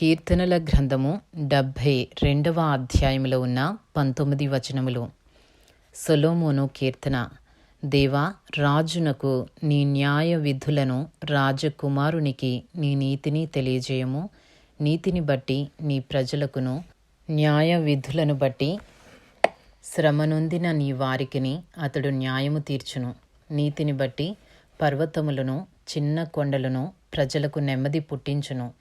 కీర్తనల గ్రంథము డెబ్భై రెండవ అధ్యాయంలో ఉన్న పంతొమ్మిది వచనములు. సొలోమోను కీర్తన. దేవా రాజునకు నీ న్యాయ విధులను రాజకుమారునికి నీ నీతిని తెలియజేయము. నీతిని బట్టి నీ ప్రజలకును న్యాయ విధులను బట్టి శ్రమనొందిన నీ వారికిని అతడు న్యాయము తీర్చును. నీతిని బట్టి పర్వతములను చిన్న కొండలను ప్రజలకు నెమ్మది పుట్టించును.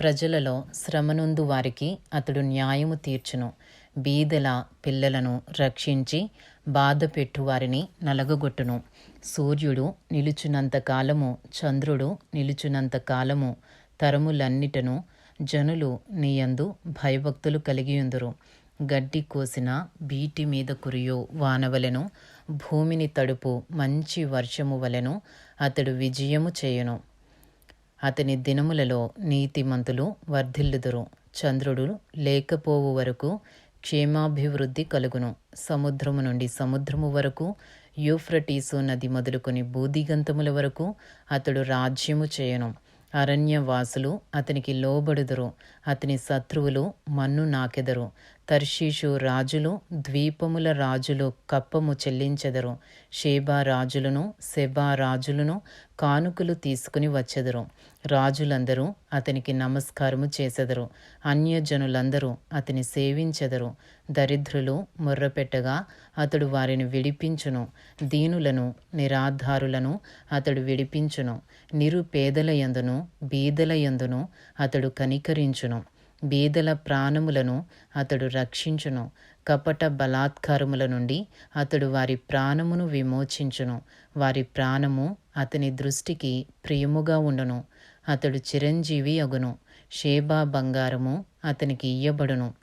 ప్రజలలో శ్రమనుందు వారికి అతడు న్యాయము తీర్చును. బీదల పిల్లలను రక్షించి బాధ పెట్టువారిని నలగగొట్టును. సూర్యుడు నిలుచునంత కాలము చంద్రుడు నిలుచునంత కాలము తరములన్నిటను జనులు నీయందు భయభక్తులు కలిగియుందురు. గడ్డి కోసిన బీటి మీద కురియో వానవలెను భూమిని తడుపు మంచి వర్షము వలెను అతడు విజయము చేయును. అతని దినములలో నీతిమంతులు వర్ధిల్లుదురు. చంద్రుడు లేకపోవు వరకు క్షేమాభివృద్ధి కలుగును. సముద్రము నుండి సముద్రము వరకు యూఫ్రటీసు నది మొదలుకొని బూదిగంతముల వరకు అతడు రాజ్యము చేయను. అరణ్యవాసులు అతనికి లోబడుదురు. అతని శత్రువులు మన్ను నాకెదరు. తర్షీషు రాజులు ద్వీపముల రాజులు కప్పము చెల్లించెదరు. షేబా రాజులను సెబా రాజులను కానుకలు తీసుకుని వచ్చెదరు. రాజులందరూ అతనికి నమస్కారము చేసెదరు. అన్యజనులందరూ అతని సేవించెదరు. దరిద్రులు మొర్రపెట్టగా అతడు వారిని విడిపించును. దీనులను నిరాధారులను అతడు విడిపించును. నిరుపేదల యందును బీదల యందును అతడు కనికరించును. బీదల ప్రాణములను అతడు రక్షించును. కపట బలాత్కారముల నుండి అతడు వారి ప్రాణమును విమోచించును. వారి ప్రాణము అతని దృష్టికి ప్రియముగా ఉండును. అతడు చిరంజీవి అగును. షేబా బంగారము అతనికి ఇయ్యబడును.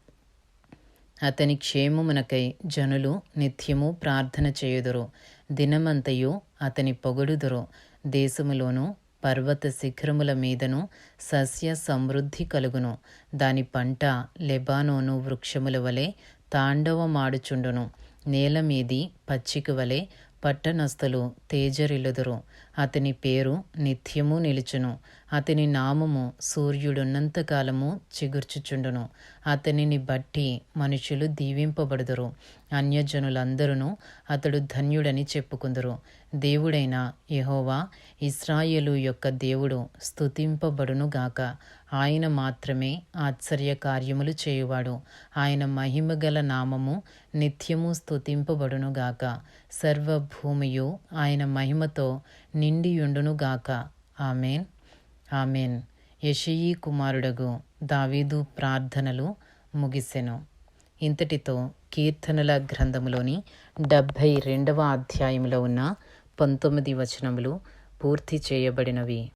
అతని క్షేమమునకై జనులు నిత్యము ప్రార్థన చేయుదురు. దినమంతయు అతని పొగుడుదురు. దేశములోనూ పర్వత శిఖరముల మీదను సస్య సమృద్ధి కలుగును. దాని పంట లెబానోను వృక్షముల వలె తాండవమాడుచుండును. నేల మీది పచ్చిక వలె పట్టణస్థులు తేజరిలుదురు అతని పేరు నిత్యము నిలుచును. అతని నామము సూర్యుడున్నంతకాలము చిగుర్చుచుండును. అతనిని బట్టి మనుషులు దీవింపబడుదురు. అన్యజనులందరూ అతడు ధన్యుడని చెప్పుకుందురు. దేవుడైన యహోవా ఇస్రాయేలు యొక్క దేవుడు స్తుతింపబడునుగాక ఆయన మాత్రమే ఆశ్చర్య కార్యములు చేయువాడు. ఆయన మహిమగల నామము నిత్యము స్తుతింపబడునుగాక సర్వభూమియు ఆయన మహిమతో నిండియుండునుగాక ఆమెన్. ఆమెన్. యషయీ కుమారుడగు దావీదు ప్రార్థనలు ముగిసెను. ఇంతటితో కీర్తనల గ్రంథములోని డెబ్భై రెండవ అధ్యాయంలో ఉన్న పంతొమ్మిది వచనములు పూర్తి చేయబడినవి.